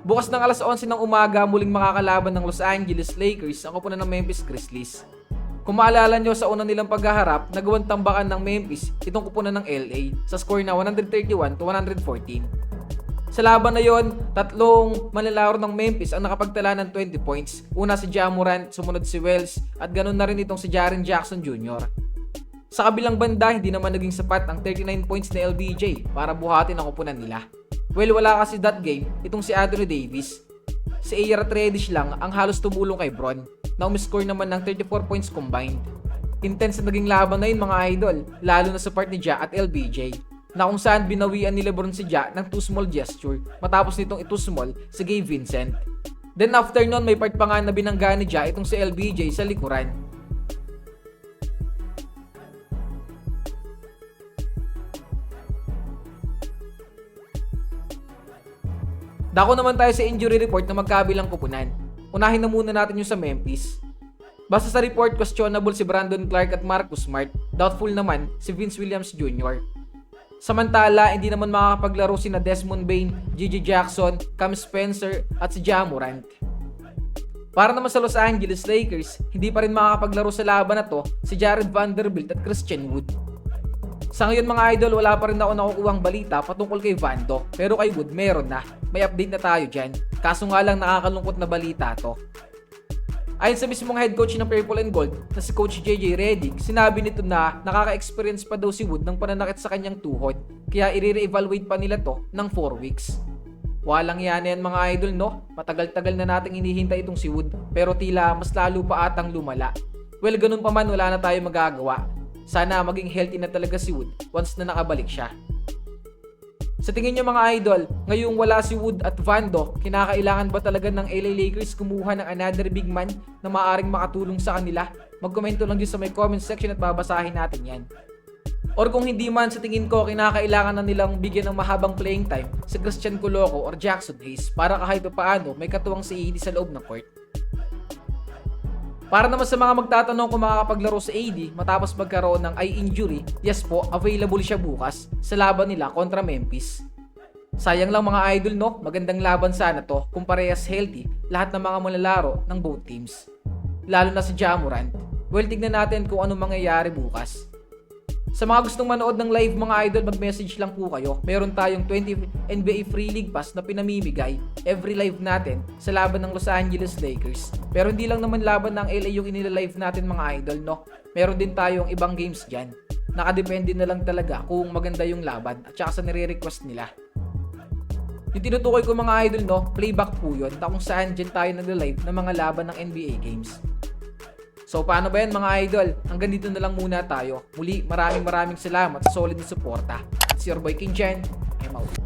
Bukas ng alas 11 ng umaga, muling makakalaban ng Los Angeles Lakers ang kupunan ng Memphis Grizzlies. Kung maalala nyo sa unang nilang paghaharap, nagawang tambakan ng Memphis itong kupunan ng LA sa score na 131 to 114. Sa laban na yon, tatlong manlalaro ng Memphis ang nakapagtala ng 20 points. Una si Ja Morant, sumunod si Wells, at ganun na rin itong si Jaren Jackson Jr. Sa kabilang banda, hindi naman naging sapat ang 39 points ni LBJ para buhatin ang kupunan nila. Well, wala kasi that game, itong si Anthony Davis. Si Aaron Reddish lang ang halos tumulong kay Bron na umiscore naman ng 34 points combined. Intense na naging laban na yun mga idol, lalo na sa part ni Ja at LBJ na kung saan binawian ni Lebron si Ja ng too small gesture matapos nitong ito small si Gabe Vincent. Then after nun may part pa nga na binangga ni Ja itong si LBJ sa likuran. Dako naman tayo sa injury report na magkabilang kupunan. Unahin na muna natin yung sa Memphis. Basta sa report, questionable si Brandon Clark at Marcus Smart. Doubtful naman si Vince Williams Jr. Samantala, hindi naman makakapaglaro si na Desmond Bain, Gigi Jackson, Cam Spencer at si Ja Morant. Para naman sa Los Angeles Lakers, hindi pa rin makakapaglaro sa laban na to si Jared Vanderbilt at Christian Wood. Sa ngayon mga idol, wala pa rin ako nakukuhang balita patungkol kay Vando. Pero kay Wood, meron na. May update na tayo dyan. Kaso nga lang nakakalungkot na balita to. Ayon sa mismong head coach ng Purple and Gold na si Coach JJ Redick, sinabi nito na nakaka-experience pa daw si Wood ng pananakit sa kanyang tuhod. Kaya i-re-evaluate pa nila to ng 4 weeks. Walang yan yan mga idol no? Matagal-tagal na nating hinihintay itong si Wood pero tila mas lalo pa atang lumala. Well ganun pa man wala na tayo magagawa. Sana maging healthy na talaga si Wood once na nakabalik siya. Sa tingin niyo mga idol, ngayong wala si Wood at Vando, kinakailangan ba talaga ng LA Lakers kumuha ng another big man na maaring makatulong sa kanila? Magkomento lang dyan sa may comment section at babasahin natin yan. Or kung hindi man sa tingin ko kinakailangan na nilang bigyan ng mahabang playing time si Christian Coloco or Jackson Hayes para kahit pa paano may katuwang si AD sa loob ng court. Para naman sa mga magtatanong kung makakapaglaro sa AD matapos magkaroon ng eye injury, yes po, available siya bukas sa laban nila kontra Memphis. Sayang lang mga idol no, magandang laban sana to kung parehas healthy lahat ng mga manlalaro ng both teams. Lalo na si Jamorant. Well, tignan natin kung ano mangyayari bukas. Sa mga gustong manood ng live mga idol, mag-message lang po kayo. Meron tayong 20 NBA Free League Pass na pinamimigay every live natin sa laban ng Los Angeles Lakers. Pero hindi lang naman laban ng LA yung inilalive natin mga idol, no? Meron din tayong ibang games dyan. Nakadepende na lang talaga kung maganda yung laban at saka sa nire-request nila. Yung tinutukoy ko mga idol, no? Playback po yun na kung saan dyan tayo nagla-live ng mga laban ng NBA games. So paano ba yan mga idol? Hanggang dito na lang muna tayo. Muli maraming maraming salamat sa solid na suporta. Si your boy King Jen. I'm out.